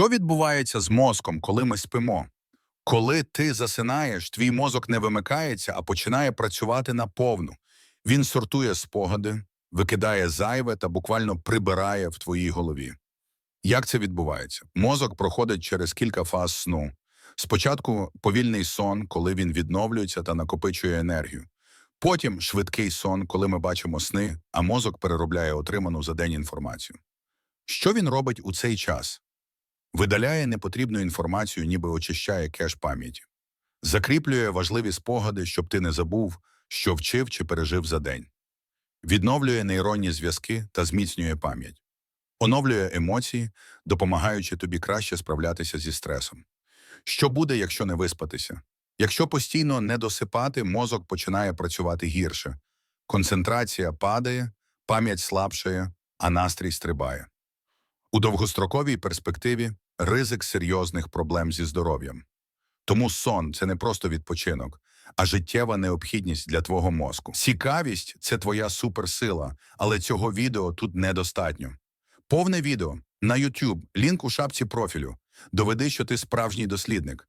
Що відбувається з мозком, коли ми спимо? Коли ти засинаєш, твій мозок не вимикається, а починає працювати наповну. Він сортує спогади, викидає зайве та буквально прибирає в твоїй голові. Як це відбувається? Мозок проходить через кілька фаз сну. Спочатку повільний сон, коли він відновлюється та накопичує енергію. Потім швидкий сон, коли ми бачимо сни, а мозок переробляє отриману за день інформацію. Що він робить у цей час? Видаляє непотрібну інформацію, ніби очищає кеш пам'яті. Закріплює важливі спогади, щоб ти не забув, що вчив чи пережив за день. Відновлює нейронні зв'язки та зміцнює пам'ять. Оновлює емоції, допомагаючи тобі краще справлятися зі стресом. Що буде, якщо не виспатися? Якщо постійно не досипати, мозок починає працювати гірше. Концентрація падає, пам'ять слабшає, а настрій стрибає. У довгостроковій перспективі ризик серйозних проблем зі здоров'ям. Тому сон це не просто відпочинок, а життєва необхідність для твого мозку. Цікавість це твоя суперсила, але цього відео тут недостатньо. Повне відео на YouTube, лінк у шапці профілю. Доведи, що ти справжній дослідник.